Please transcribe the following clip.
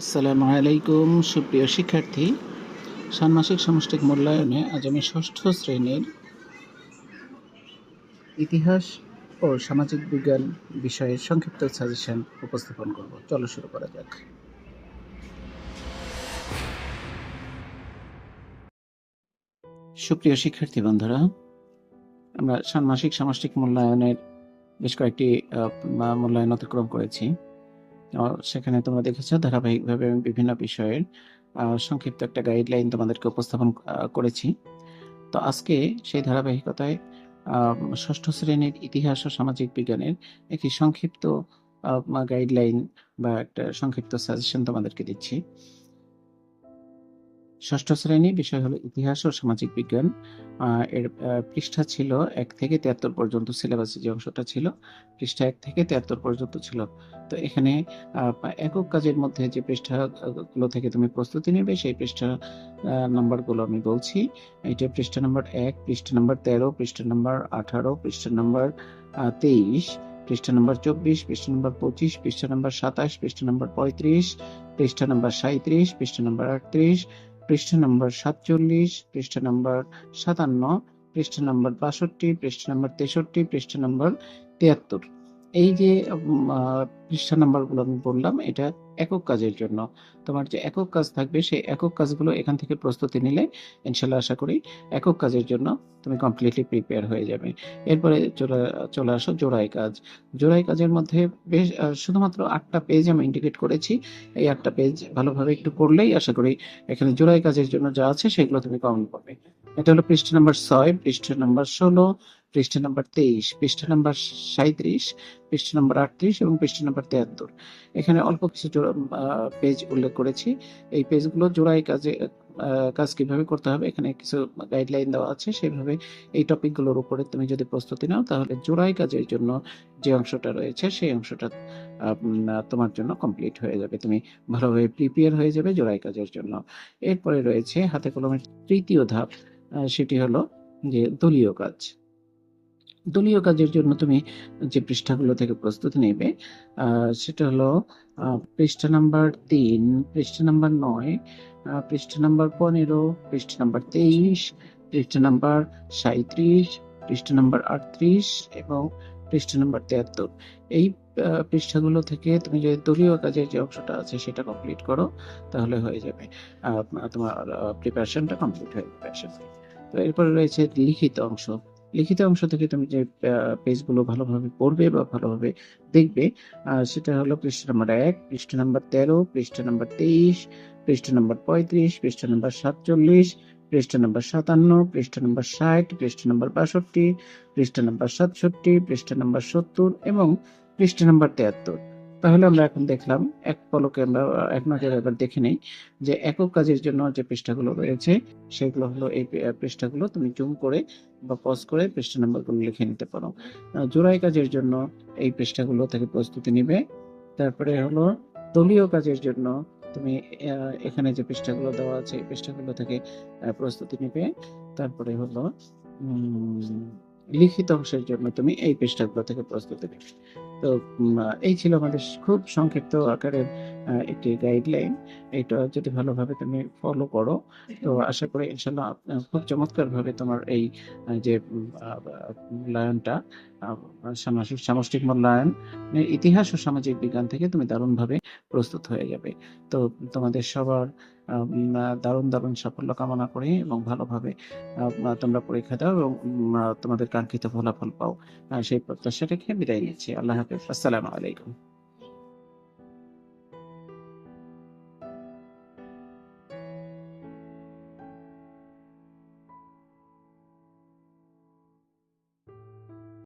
আসসালামু আলাইকুম, সুপ্রিয় শিক্ষার্থী। ষান্মাসিক সামষ্টিক মূল্যায়নে আজ আমি ষষ্ঠ শ্রেণির ইতিহাস ও সামাজিক বিজ্ঞান বিষয়ের সংক্ষিপ্ত সাজেশন উপস্থাপন করব। চলো শুরু করা যাক। সুপ্রিয় শিক্ষার্থী বন্ধুরা, আমরা ষান্মাসিক সামষ্টিক মূল্যায়নের বেশ কয়েকটি মূল্যায়ন অতিক্রম করেছি। সেখানে তোমরা দেখেছ ধারাবাহিকভাবে আমি বিভিন্ন বিষয়ের সংক্ষিপ্ত একটা গাইডলাইন তোমাদেরকে উপস্থাপন করেছি। তো আজকে সেই ধারাবাহিকতায় ষষ্ঠ শ্রেণির ইতিহাস ও সামাজিক বিজ্ঞানের একটি সংক্ষিপ্ত গাইডলাইন বা একটা সংক্ষিপ্ত সাজেশন তোমাদেরকে দিচ্ছি। ষষ্ঠ শ্রেণি বিষয় হলো ইতিহাস ও সামাজিক বিজ্ঞান। এর পৃষ্ঠা ছিল এক থেকে তিয়াত্তর পর্যন্ত সিলেবাসে যে অংশটা ছিল, পৃষ্ঠা এক থেকে তিয়াত্তর পর্যন্ত ছিল। তো এখানে একক কাজের মধ্যে যে পৃষ্ঠাগুলো থেকে তুমি প্রস্তুতি নেবে, সেই পৃষ্ঠা নাম্বারগুলো আমি বলছি। এটা পৃষ্ঠা নাম্বার এক, পৃষ্ঠা নাম্বার তেরো, পৃষ্ঠা নাম্বার আঠারো, পৃষ্ঠা নাম্বার তেইশ, পৃষ্ঠা নাম্বার চব্বিশ, পৃষ্ঠা নাম্বার পঁচিশ, পৃষ্ঠা নাম্বার সাতাশ, পৃষ্ঠা নাম্বার পঁয়ত্রিশ, পৃষ্ঠা নাম্বার সাঁত্রিশ পৃষ্ঠা নাম্বার আটত্রিশ পৃষ্ঠা নাম্বার সাতচল্লিশ, পৃষ্ঠা নাম্বার সাতান্ন, পৃষ্ঠা নাম্বার বাষট্টি, পৃষ্ঠা নাম্বার তেষট্টি, পৃষ্ঠা নাম্বার তিয়াত্তর। এই যে পৃষ্ঠা নাম্বারগুলো আমি বললাম, এটা একক কাজের জন্য। তোমার যে একক কাজ থাকবে, সেই একক কাজগুলো এখান থেকে প্রস্তুতি নিলে, ইনশাল্লাহ আশা করি একক কাজের জন্য তুমি কমপ্লিটলি প্রিপেয়ার হয়ে যাবে। এরপরে চলে চলে আসো জোড়াই কাজ। জোড়াই কাজের মধ্যে বেশ শুধুমাত্র আটটা পেজ আমি ইন্ডিকেট করেছি। এই আটটা পেজ ভালোভাবে একটু পড়লেই আশা করি এখানে জোড়াই কাজের জন্য যা আছে, সেগুলো তুমি কমন পাবে। এটা হলো পৃষ্ঠা নাম্বার ছয়, পৃষ্ঠা নাম্বার ষোলো পৃষ্ঠা নাম্বার তেইশ, পৃষ্ঠা নাম্বার সাঁত্রিশ পৃষ্ঠা নাম্বার আটত্রিশ এবং পৃষ্ঠা নাম্বার তিয়াত্তর। এখানে অল্প কিছু পেজ উল্লেখ করেছি। এই পেজগুলো জোড়াই কাজে কাজ কীভাবে করতে হবে, এখানে কিছু গাইডলাইন দেওয়া আছে। সেভাবে এই টপিকগুলোর উপরে তুমি যদি প্রস্তুতি নাও, তাহলে জোড়াই কাজের জন্য যে অংশটা রয়েছে, সেই অংশটা তোমার জন্য কমপ্লিট হয়ে যাবে। তুমি ভালোভাবে প্রিপেয়ার হয়ে যাবে জোড়াই কাজের জন্য। এরপরে রয়েছে হাতে কলমের তৃতীয় ধাপ সেটি হলো যে দলীয় কাজ। দলীয় কাজের জন্য তুমি যে পৃষ্ঠাগুলো থেকে প্রস্তুতি নেবে সেটা হলো পৃষ্ঠা নাম্বার তিন, পৃষ্ঠা নাম্বার নয় পৃষ্ঠা নাম্বার পনেরো, পৃষ্ঠা নাম্বার তেইশ, পৃষ্ঠা নাম্বার সাঁত্রিশ পৃষ্ঠা নাম্বার আটত্রিশ এবং পৃষ্ঠা নাম্বার তিয়াত্তর এই পৃষ্ঠাগুলো থেকে তুমি যদি দলীয় কাজের যে অংশটা আছে সেটা কমপ্লিট করো, তাহলে হয়ে যাবে তোমার প্রিপারেশনটা কমপ্লিট হয়ে যাবে। তো এরপরে রয়েছে লিখিত অংশ লিখিত অংশ থেকে তুমি যে পেজগুলো ভালোভাবে পড়বে বা ভালোভাবে দেখবে সেটা হলো পৃষ্ঠা নাম্বার এক পৃষ্ঠা নাম্বার তেরো পৃষ্ঠা নাম্বার তেইশ পৃষ্ঠা নাম্বার পঁয়ত্রিশ পৃষ্ঠা নাম্বার সাতচল্লিশ পৃষ্ঠা নাম্বার সাতান্ন পৃষ্ঠা নাম্বার ষাট পৃষ্ঠা নাম্বার বাষট্টি পৃষ্ঠা নাম্বার সাতষট্টি পৃষ্ঠা নাম্বার সত্তর এবং পৃষ্ঠা নাম্বার তিয়াত্তর তাহলে আমরা এখন দেখলাম এক পলকে আমরা এক নজরে এবার দেখে নেই যে একক কাজের জন্য যে পৃষ্ঠাগুলো রয়েছে, সেগুলো হলো এই পৃষ্ঠাগুলো তুমি জুম করে বা পজ করে পৃষ্ঠা নাম্বারগুলো লিখে নিতে পারো। জোড়াই কাজের জন্য এই পৃষ্ঠাগুলো থেকে প্রস্তুতি নিবে। তারপরে হলো দলীয় কাজের জন্য তুমি এখানে যে পৃষ্ঠাগুলো দেওয়া আছে, এই পৃষ্ঠাগুলো থেকে প্রস্তুতি নিবে। তারপরে হলো লিখিত অংশের জন্য তুমি এই পৃষ্ঠাগুলো থেকে প্রস্তুতি নিবে। তো এই ছিল আমাদের খুব সংক্ষিপ্ত আকারের একটি গাইডলাইন এটা যদি ভালোভাবে তুমি ফলো করো, তো আশা করি ইনশাল্লাহ খুব চমৎকার ভাবে তোমার এই যে মূল্যায়নটা সামাজিক সামষ্টিক মূল্যায়ন ইতিহাস ও সামাজিক বিজ্ঞান থেকে তুমি দারুণভাবে প্রস্তুত হয়ে যাবে। তো তোমাদের সবার দারুণ দারুণ সাফল্য কামনা করি এবং ভালোভাবে তোমরা পরীক্ষা দাও এবং তোমাদের কাঙ্ক্ষিত ফলাফল পাও। সেই প্রত্যাশা রেখে বিদায় নিচ্ছি। আল্লাহ আসসালামু আলাইকুম